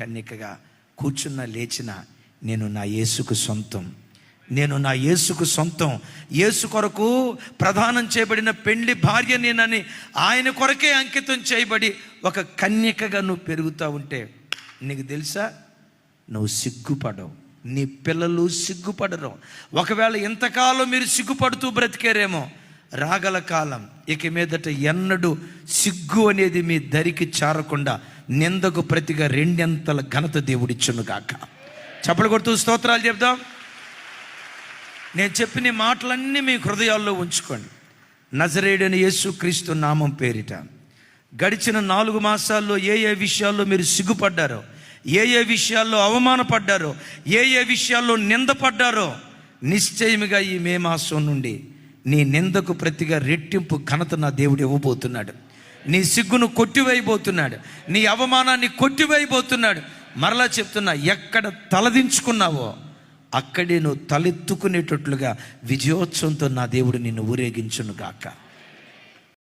కన్నికగా కూర్చున్న లేచిన నేను నా యేసుకు సొంతం. నేను నా యేసుకు సొంతం. యేసు కొరకు ప్రధానం చేయబడిన పెండ్లి భార్య నేనని ఆయన కొరకే అంకితం చేయబడి ఒక కన్యకగా నువ్వు పెరుగుతూ ఉంటే నీకు తెలుసా? నువ్వు సిగ్గుపడవు. నీ పిల్లలు సిగ్గుపడరు. ఒకవేళ ఇంతకాలం మీరు సిగ్గుపడుతూ బ్రతికారేమో రాగల కాలం ఇక మీదట ఎన్నడూ సిగ్గు అనేది మీ దరికి చారకుండా నిందకు ప్రతిగా రెండెంతల ఘనత దేవుడిచ్చును గాక. చప్పలు కొడుతూ స్తోత్రాలు చెప్దాం. నేను చెప్పిన మాటలన్నీ మీ హృదయాల్లో ఉంచుకోండి. నజరేడని యేసు క్రీస్తు నామం పేరిట. గడిచిన నాలుగు మాసాల్లో ఏ ఏ విషయాల్లో మీరు సిగ్గుపడ్డారో ఏ ఏ విషయాల్లో అవమానపడ్డారో ఏ ఏ విషయాల్లో నిందపడ్డారో నిశ్చయముగా ఈ మే మాసం నుండి నీ నిందకు ప్రతిగా రెట్టింపు ఘనత నా దేవుడు ఇవ్వబోతున్నాడు. నీ సిగ్గును కొట్టివేయబోతున్నాడు. నీ అవమానాన్ని కొట్టివేయబోతున్నాడు. మరలా చెప్తున్నా ఎక్కడ తలదించుకున్నావో అక్కడే నువ్వు తలెత్తుకునేటట్లుగా విజయోత్సవంతో నా దేవుడు నిన్ను ఊరేగించును గాక